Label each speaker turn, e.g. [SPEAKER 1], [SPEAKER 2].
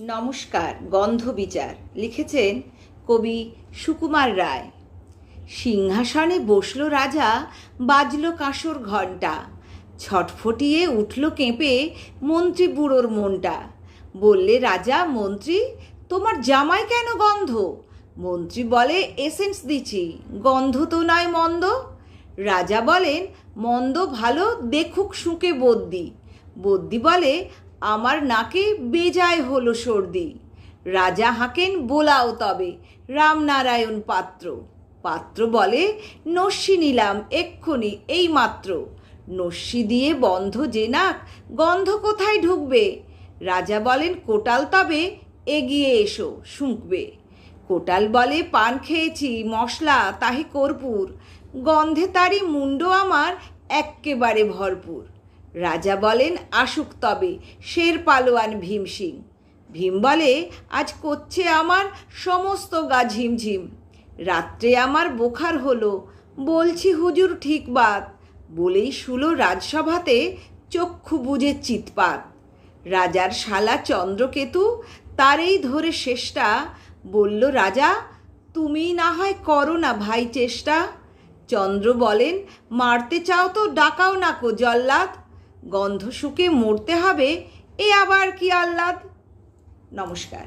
[SPEAKER 1] নমস্কার, গন্ধ বিচার। লিখেছেন কবি সুকুমার রায়। সিংহাসনে বসল রাজা, বাজলো কাঁসর ঘণ্টা। ছটফটিয়ে উঠল কেঁপে মন্ত্রী বুড়োর মনটা। বললে রাজা, মন্ত্রী, তোমার জামাই কেন গন্ধ? মন্ত্রী বলে, এসেন্স দিছি গন্ধ তো নয় মন্দ। রাজা বলেন, মন্দ ভালো, দেখুক শুঁকে বদ্যি। বদ্যি বলে আমার নাকে বেজায় হলো সর্দি। রাজা হাঁকেন বোলাও তবে, রামনারায়ণ পাত্র। পাত্র বলে, নস্যি নিলাম এক্ষুনি এই মাত্র নস্যি দিয়ে বন্ধ যে নাক, গন্ধ কোথায় ঢুকবে? রাজা বলেন, কোটাল তবে এগিয়ে এসো, শুঁকবে। কোটাল বলে, পান খেয়েছি, মশলা, তাহে কর্পূর। গন্ধে তারি মুন্ড আমার এক্কেবারে ভরপুর। রাজা বলেন, আসুক তবে, শের পালোয়ান ভীম সিং। ভীম বলে, আজ করছে আমার সমস্ত গা ঝিমঝিম। রাত্রে আমার বোখার হলো। বলছি, হুজুর, ঠিক বাত। বলেই শুলো রাজসভাতে চক্ষু বুঝে চিৎপাত। রাজার শালা চন্দ্রকেতু তারেই ধরে শেষটা। বলল, রাজা, তুমি না হয় করো না ভাই চেষ্টা। চন্দ্র বলেন, মারতে চাও তো, ডাকাও না কো জল্লাদ। গন্ধ শুকে মরতে হবে এ আবার কি আহ্লাদ? নমস্কার।